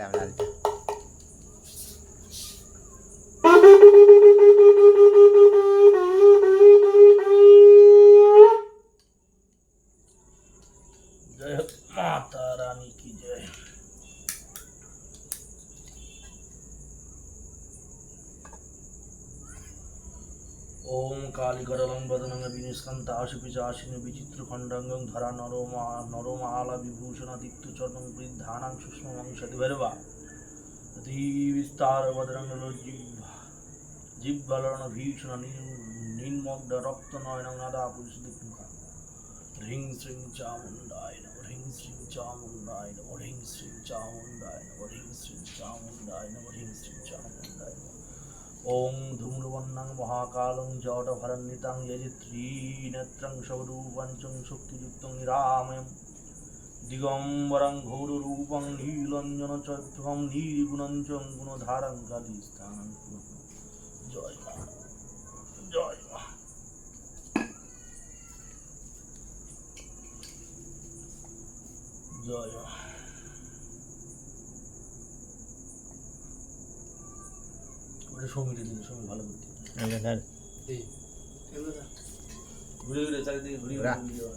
tabla alta. আশুপিচাশিন বিচিত্রখণ্ডাঙ্গং ধরা নরমা নরমালা বিভূষণ দীপ্তচরণ বৃদ্ধানাং সুষ্মংসতিভৈরবা জিহ্বলন ভীষণ নির্মগ্ন রক্ত নয়নং নাদা পুরুষ দীপমুখা হ্রিং শ্রীং চামুণ্ডায় নম, হ্রিং শ্রীং চামুণ্ডায় নম, হ্রিং শ্রীং চামুণ্ডায় নম, হ্রিং শ্রীং চামুণ্ডায় নম, হ্রিং শ্রীং চামুণ্ডায় নম। ॐ धूम्रवर्णं महाकालं जटभरन्वितं यजित्रीनेत्रं शवरूपं च शक्तियुक्तं निरामयं दिगम्बरं घोररूपं नीलञ्जनचक्रं नीलगुणं च गुणधारं कालीस्थानं पुनः জয় মা জয় মা জয় মা সমীরে দিন সমী ভালো করতে ঘুরে ঘুরে চারিদিকে ঘুরে ঘোরা। ঘুরে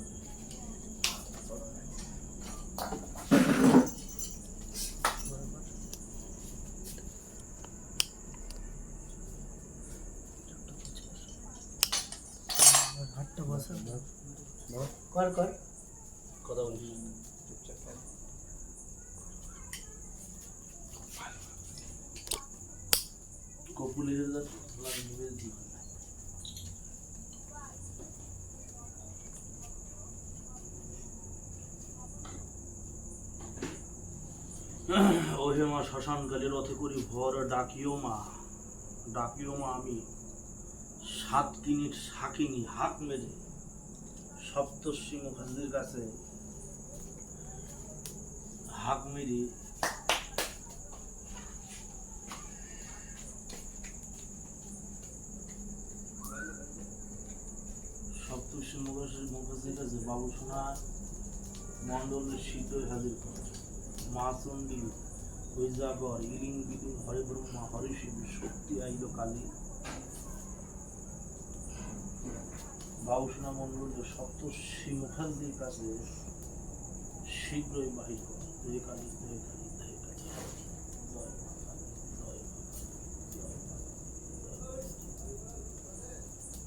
কর কর। কথা বলছি কপুলের ওহে মা শ্মশানকালী রথে করি ভর, ডাকিও মা ডাকিও মা আমি। সাত কিনির সাকিনি হাত মেরে সপ্তর্ষি মুখার্জির কাছে হাক মেরে মুখার্জির মুখার্জির কাছে হাজির ইলিং বিলিং শিব শক্তি আইল কালী। কাছে শীঘ্রই বাহির কর জয় কালী জয় কালী জয় কালী। কালী, কালী, কালী, কালী।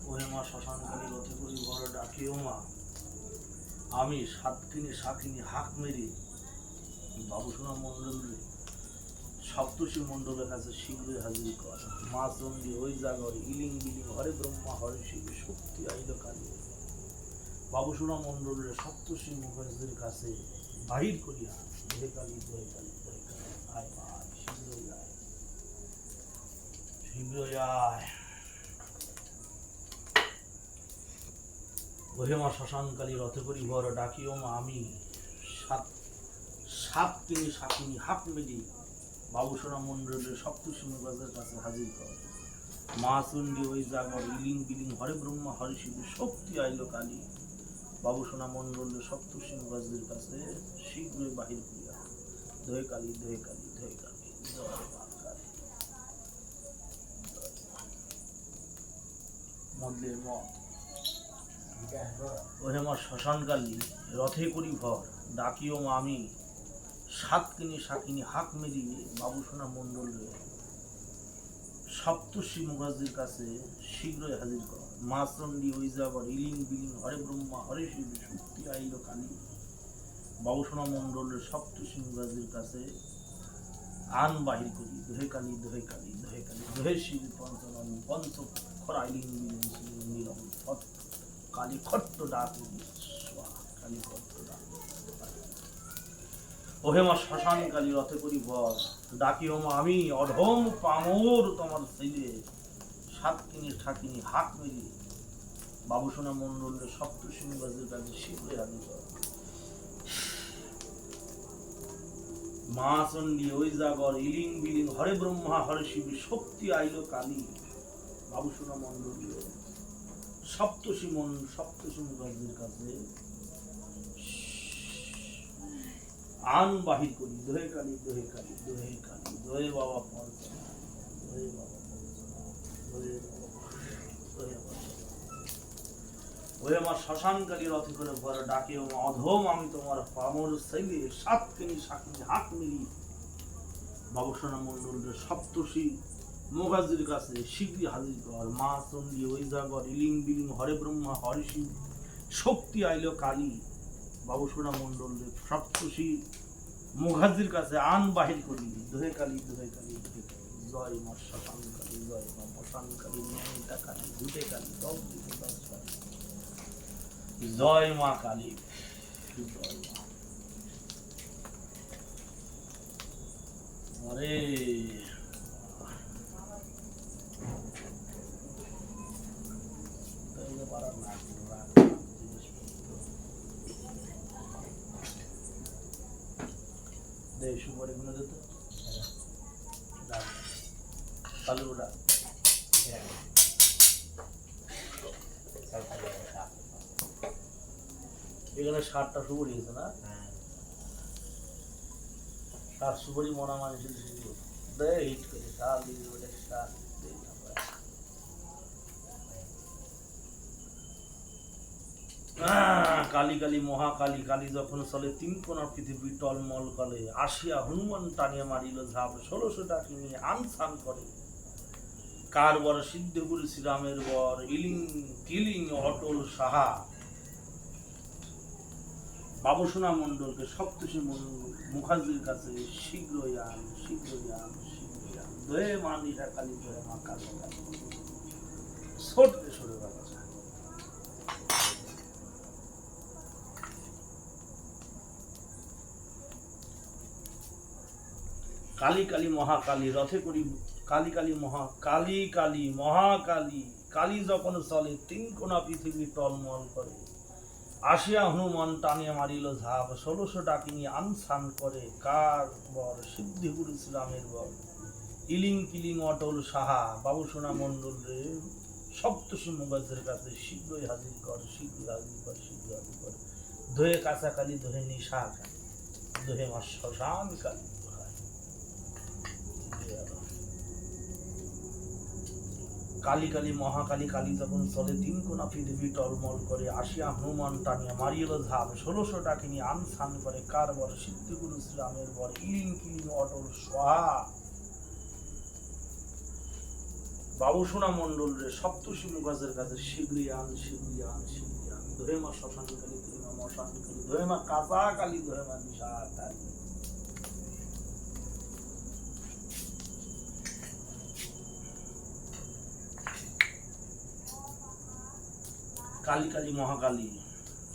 ওহে মা শ্মশানকালী রথে করি বড় ডাকিও মা। আমি সাতকিনি সাকিনি হাক মেরে বাবুসোনা মন্ডলের সপ্তর্ষি মন্ডলের কাছে শীঘ্রই হাজির কর। মা চণ্ডী ওই জাগর, ইলিং বিলিং, হরে ব্রহ্মা, হরে শিব শক্তি আইল কালী। বাবুসোনা মন্ডলের সপ্তর্ষি মুখার্জির কাছে বাহির করিয়া হে কালী, জয় কালী জয় কালী, আয় মা, শীঘ্রই আয়। শীঘ্রই আয়। ওহে মা শ্মশানকালী রথে করি বড় ডাকিও মা, আমি সাত সাত তিনি সাকিনি হাত মেলি বাবুসোনা মন্ডলের সপ্তর্ষি মুখার্জির কাছে হাজির কর। মা চণ্ডী ওই জাগর, ইলিং বিলিং, হরে ব্রহ্মা, হরে শিব, শক্তি আইল কালী। বাবুসোনা মন্ডলের সপ্তর্ষি মুখার্জির কাছে শীঘ্রই বাহির করিয়া ধয় কালী ধয় কালী ধয় কালী, জয় কালী। জয় মত। ওহে মা শ্মশানকালী, রথে করি ভর, ডাকিও মা আমি। সাতকিনি সাকিনি হাক মেরিয়ে বাবুসোনা মণ্ডল সপ্তর্ষি মুখার্জির কাছে শীঘ্রই হাজির কর। মা চণ্ডী ওই ইলিং বিলিং, হরে ব্রহ্মা, হরে শিব শক্তি আইল কালী। বাবুসোনা মণ্ডলের সপ্তর্ষি মুখার্জির কাছে আন বাহির করি। দোহে কালী দোহে কালী দোহে কালী, দোহে শিব পঞ্চনন পঞ্চ খরা, ইলিং বিলিং শিলিং নীলম মা শ্মশান কালী, রথে করি বর। ডাকি আমি, অধম পামর তোমার ছেলে সাতকিনি, ঠাকিনি, হাত মেরি বাবুসোনা মন্ডলের সপ্ত সিংহাজের কাছে হাজির মা চণ্ডী, ওই জাগর, ইলিং বিলিং, হরে ব্রহ্মা, হরে শিব, শক্তি আইল কালী। বাবুসোনা মন্ডলীয় সপ্তষী মন সপ্তষী মুখার্জির কাছে আন বাহির করি দোহে কালী দোহে কালী দোহে পঞ্চনা ওরে বাবা পঞ্চনা ওরে বাবা আমার রথে করে ভরে ডাকে অধম, আমি তোমার পামর শৈলে সাতকিনি সাকিনি হাত মিলি বাবুসোনা মন্ডলের সপ্তর্ষি মোগাজির কাছে শীঘ্রই হাজির কর মা চণ্ডী ঐজাগর, ইলিং বিলিং, হরে ব্রহ্মা, হরে শিব, শক্তি আইল কালী বাবুসোনা মন্ডলের সপ্তর্ষি মুখার্জির কাছে আন বাহির করি। দোহে কালী দোহে কালী দোহে জয় মা কালী, জয় মা মশান কালী ন্যায়টা কালী ভূতে কালী সব দিকে দশ কালী। জয় মা কালী। জয় মা। আরে এখানে ষাটটা সুপারি আছে না? ষাট সুপারি মনা মানুষের শুরু দে হিট করে ষাট দিয়ে ওটা ষাট দে তারপরে। আহ, কালী কালী মহাকালী কালী যখন চলে তিন কোনা পৃথিবী টলমল করে, আসিয়া হনুমান টানিয়া মারিল ঝাপ, ষোলোশো টাকি নিয়ে আনসান করে। কার বর সিদ্ধগুরু শ্রীরামের বর, ইলিং কিলিং অটল সাহা। বাবুসোনা মণ্ডলকে সপ্তষী মুখার্জির কাছে শীঘ্রই আন শীঘ্রই আন শীঘ্রই আন। দয়ে মা নিশা কালী দয়ে মা কালী কালী। ছোটকে সরে বাচ্চা কালী কালী মহাকালী, রথে করি কালী কালী মহা, কালী কালী মহাকালী, কালী যখন চলে, তিন কোনা পৃথিবী টলমল করে। আসিয়া হনুমান টানিয়া মারিল ঝাপ, ষোলোশো ডাকিনি আনসান করে, কার বর? সিদ্ধি গুরু শ্রীরামের বর। ইলিং কিলিং অটল সাহা বাবুসোনা মণ্ডল রে সপ্তষী মুগাজের কাছে শীঘ্রই হাজির কর, শীঘ্রই হাজির কর, শীঘ্রই হাজির কর। ধোয়ে কাঁচাকালি ধোয়ে নিশা কালী দোহে মা শ্মশান কালী। কালী কালী মহাকালী কালী যখন চলে তিন কোনা পৃথিবী টলমল করে, আসিয়া হনুমান টানিয়া মারিল ঝাপ ষোলোশো টাকিনি আনসান করে কার বর সিদ্ধিগুরু শ্রীরামের বর, ইলিং কিলিং অটল সোহা। বাবুসোনা মন্ডল রে সপ্তষী মুখাজের কাছে শীঘ্রই আন শীঘ্রই আন শীঘ্রই আন ধরে মা শ্মশান কালী ধরে মা মশান কালী ধরে কাঁচা কালী ধরে মা নিশা কালী কালী কালী মহাকালী।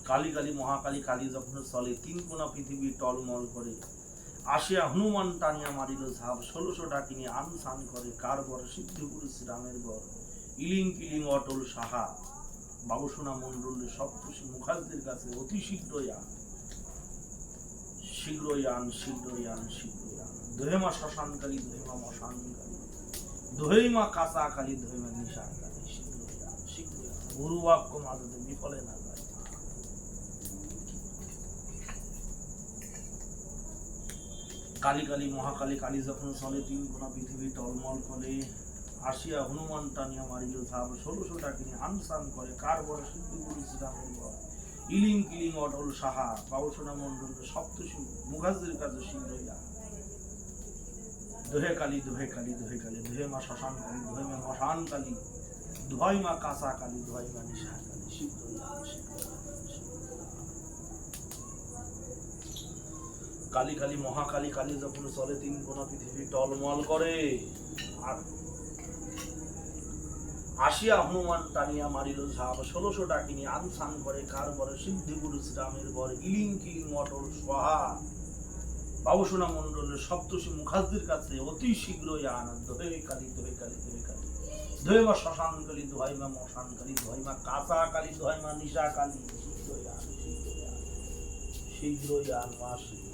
কালী কালী মহাকালী কালী যখন চলে, তিন কোনা পৃথিবী টলমল করে। আসিয়া হনুমান টানিয়া মারিল ঝাপ, ষোলোশো ডাকিনি আনসান করে, কার বর? সিদ্ধগুরু শ্রীরামের বর। ইলিং কিলিং অটল সাহা। বাবুসোনা মণ্ডল সপ্তষী মুখার্জির কাছে অতি শীঘ্রই আন। শীঘ্রই আন শীঘ্রই আন শীঘ্রই আন। দোহেমা শ্মশানকালী দোহেমা মশানকালী। দোহেমা কাঁচা কালী দোহেমা নিশা কালী শীঘ্রই আন শীঘ্রই আন গুরু বাক্য মাঝে বিফলে না যায়। কালী কালী মহাকালী কালী যখন চলে, তিন কোনা পৃথিবী টলমল করে, আসিয়া হনুমান টানিয়া মারিল ধাপ ষোলোশো টাকিনি আনসান করে, কার বড় সিদ্ধি গুরু শ্রীরামের বর? ইলিং কিলিং অটল সাহা বাবুসোনা মন্ডল সপ্তশী মুখার্জির শীঘ্রই আন দোহে কালী দোহে কালী দোহে কালী, দোহে মা শ্মশান কালী, দোহে মা মশান কালী। মা কাঁচা কালী মা নিশা কালী আন। কালী কালী। মহাকালী কালী যখন চলে তিন কোনা পৃথিবী টলমল করে। আর আসিয়া হনুমান টানিয়া মারিল ঝাপ, ষোলোশো ডাকিনি আনসান করে কার বরে সিদ্ধি গুরু শ্রীরামের বর ইলিং কিলিং অটল সোহা। বাবুসোনা মন্ডলের সপ্তষী মুখার্জির কাছে অতি শীঘ্রই আনন্দ। হয়ে কালী দোহে কালী দোহে কালী। মা শ্মশান কালী মশান কালী কাঁচা কালী নিশা কালী। শীঘ্রই শীঘ্রই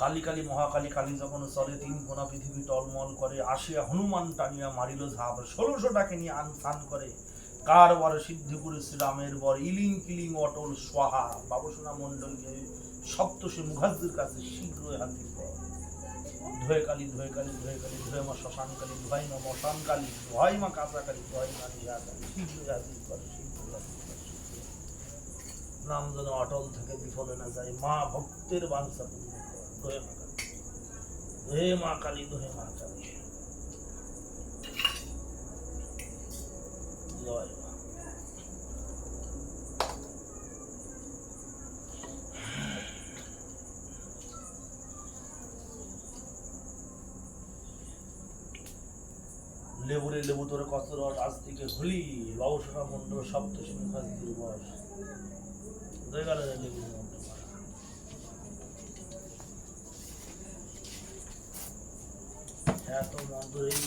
কালী কালী, মহাকালী, কালী যখন চলে, তিন কোনা পৃথিবী টলমল করে, আসিয়া হনুমান টানিয়া মারিল ঝাপ, ষোলোশো টাকে নিয়ে আনসান করে। কার বর সিদ্ধি করে শ্রীরামের বর। ইলিং কিলিং অটল সোহা বাবুসোনা মন্ডলকে সপ্তশী মুখার্জির কাছে শীঘ্রই হাজির কর। ধোয়ে কালী ধোয়ে কালী ধোয়ে কালী ধোয়ে মা শ্মশান কালী ধোয়াই মা মশান কালী ধোয়াই মা কাঁচা কালী ধোয়াই মা নিয়া কালী শীঘ্রই কর, শীঘ্রই। নাম যেন অটল থেকে বিফলে না যায়, মা ভক্তের বাঞ্ছা পূর্ণ ধোয়ে মা কালী ধোয়ে মা কালী ধোয়ে মা কালী জয় মা লেবুরে লেবু তোরে কত রস আজ থেকে হলি বাবুসোনা মন্ডল বয়স হয়ে গেল লেবু এত মন্ত্র এই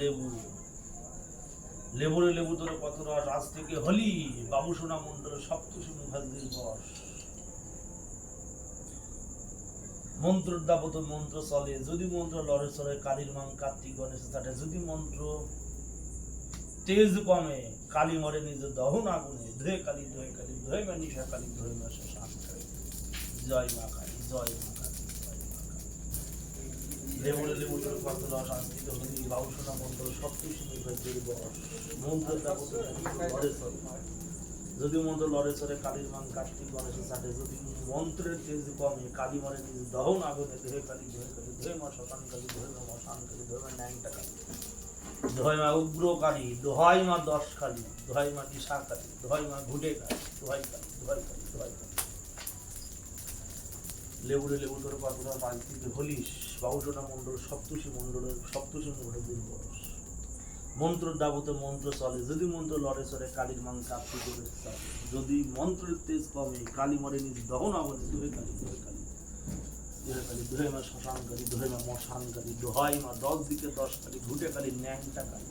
লেবু। লেবুরে লেবু তোরে কত রস, আজ থেকে হলি মন্ডল বয়স মন্ত্র চলে, যদি মন্ত্র লড়ে চলে কালীর মাং কার্তিক গণেশ থাকে যদি মন্ত্র তেজ কমে, কালী মরে নিজে দহন আগুনে ধুয়ে কালী ধুয়ে কালী, ধুয়ে মা নিশা কালী, ধুয়ে মা কালী জয় মা কালী। জয় মন্ত্র যদি মন্ত্র কালীর মান কার্তিক গণেশের সাথে যদি মন্ত্রের তেজ কমে, কালী মরে নিজ দহন আগুনে ধুয়ে কালী ধুয়ে কালী ধুয়ে মা শ্মশান কালী ধুয়ে মা, মশান কালী ধুয়ে মা ন্যাংটা কালী। দোহাই মা উগ্র কালী দোহাই মা দশ কালী দোহাই মা দিশা কালী দোহাই মা ঘুটে কালী কালী কালী কালী। লেবুরে লেবু তোর পাতুরা রাজনীতি হলিস বাউটনা মণ্ডল সপ্তষী মণ্ডলের সপ্তষী মণ্ডলের দিবস মন্ত্র দাবতে মন্ত্র চলে, যদি মন্ত্র লড়ে চলে কালীর মান কাপ্তি করে যদি মন্ত্রের তেজ কমে, কালী মরে নিজ দহন আগুনে দুহে কালী দুহে কালী। দুহে কালী, দুহে মা শ্মশান কালী, দুহে মা মশান কালী, দোহাই মা দশ দিকে দশ কালী, ঘুটে কালী, ন্যাংটা কালী।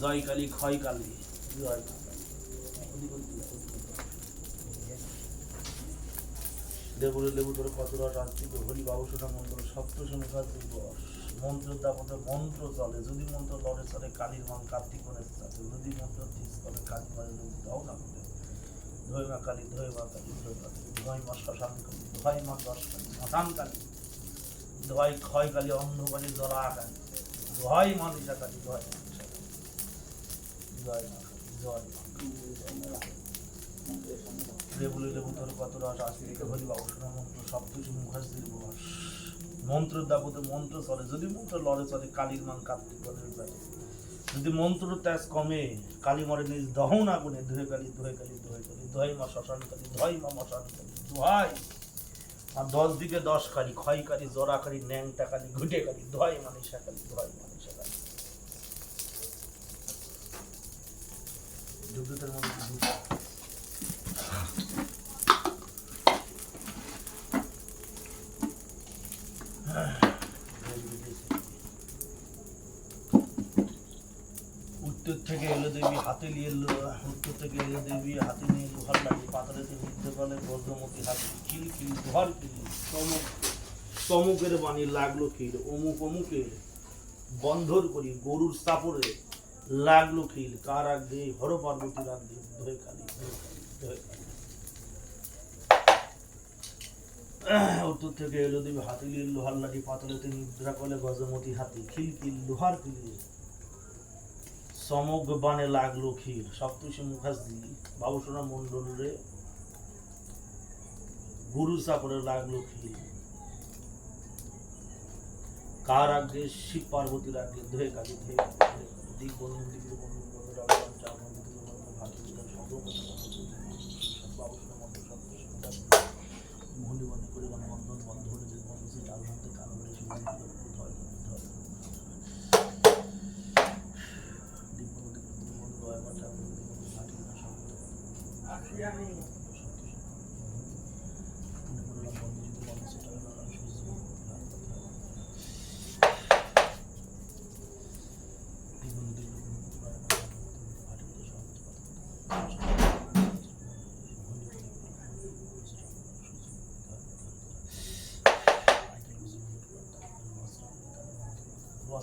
জয় কালী, ক্ষয় কালী, জয় কালী। লেবুরে লেবু ধরে কত রস হরি বাবুসোনা মন্ত্র সপ্তশী মুখার্জির বস মন্ত্র দাপতে মন্ত্র চলে যদি মন্ত্র লড়ে চলে কালীর মান কার্তিক গণেশ চাচে যদি মন্ত্র তিস করে কালী মারে নদী দাও না করে ধয় মা কালী ধয় মা কালী ধয় মা কালী ধয় মা শ্মশান কালী ধয় মা দশ কালী শ্মশান কালী ধয় ক্ষয় কালী অন্ধকালী জরা কালী ধয় মা নিশা কালী ধয় মা নিশা কালী জয় মা কালী জয় মা কালী লেবুলে লেবু কত রস আসলে হলি বাবুসোনা মন্ত্র কিছু মুখার্জির বস মন্ত্র দাবতে মন্ত্র চলে, যদি মন্ত্র লড়ে চলে, কালীর মান কার্তিক গণের যায় যদি মন্ত্র ত্যাস কমে, কালী মরে নিজ দহন আগুনে, ধুয়ে কালী ধুয়ে কালী ধুয়ে কালী ধোয়াই মা শ্মশান কালী, ধোয়াই মা মশান কালী দোহাই মা দশ দিকে দশ কালী ক্ষয় কালী ন্যাংটা কালী, ঘুটে কালী, ধোয়াই মানিসা কালী, ধোয়াই মানিসা কালী। যুদ্ধের মধ্যে যুদ্ধ উত্তর থেকে এলো দেবী হাতে নিয়ে এলো উত্তর থেকে এলো দেবী, হাতে নিয়ে লোহার লাগে পাতালেতে নিতে পারলে বজ্রমতি হাতে খিল খিল ধর খিল চমক চমকের বাণী লাগল খিল অমুক অমুকের বন্ধর করি, গরুর সাপরে লাগল খিল কার আগে হর পার্বতীর আগে ধরে খালি উত্তর থেকে এলো দেবী, হাতে নিয়ে লোহার লাঠি পাতলেতে নিদ্রা করলে গজমতি হাতি খিল খিল লোহার খিল সমক বানে লাগল ক্ষীর। সপ্তষী মুখার্জি বাবুসোনা রে। গুরু চাপড়ে লাগল ক্ষীর। কার আগে শিব পার্বতীর আগে ধরে কাজে ধুয়ে দিক বন্ধু দিক বন্ধু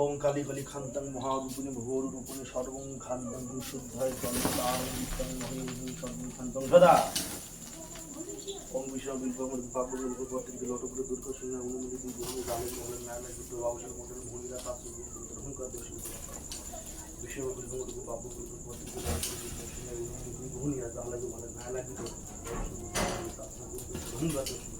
ওম কালী কালী খান্তাং মহারূপিণী ভোরূপিণী সর্বং খান্তাং চন্দ্রাং নিত্যং মহিমী সর্বং খান্তাং সদা। ওম বিষ্ণু বিল্পমর পাপ বিল্প প্রত্যেক লটপুরে দুর্গ শূন্য অনুমতি দুই গ্রহণে জালের মহলে ন্যায় ন্যায় যুদ্ধ অবসর মধ্যে ভূমিকা পাত্র অহংকার দোষী বিষ্ণু বিল্পমর পাপ বিল্প প্রত্যেক লটপুরে দুর্গ শূন্য অনুমতি দুই গ্রহণে জালের মহলে ন্যায় ন্যায় যুদ্ধ অহংকার দোষী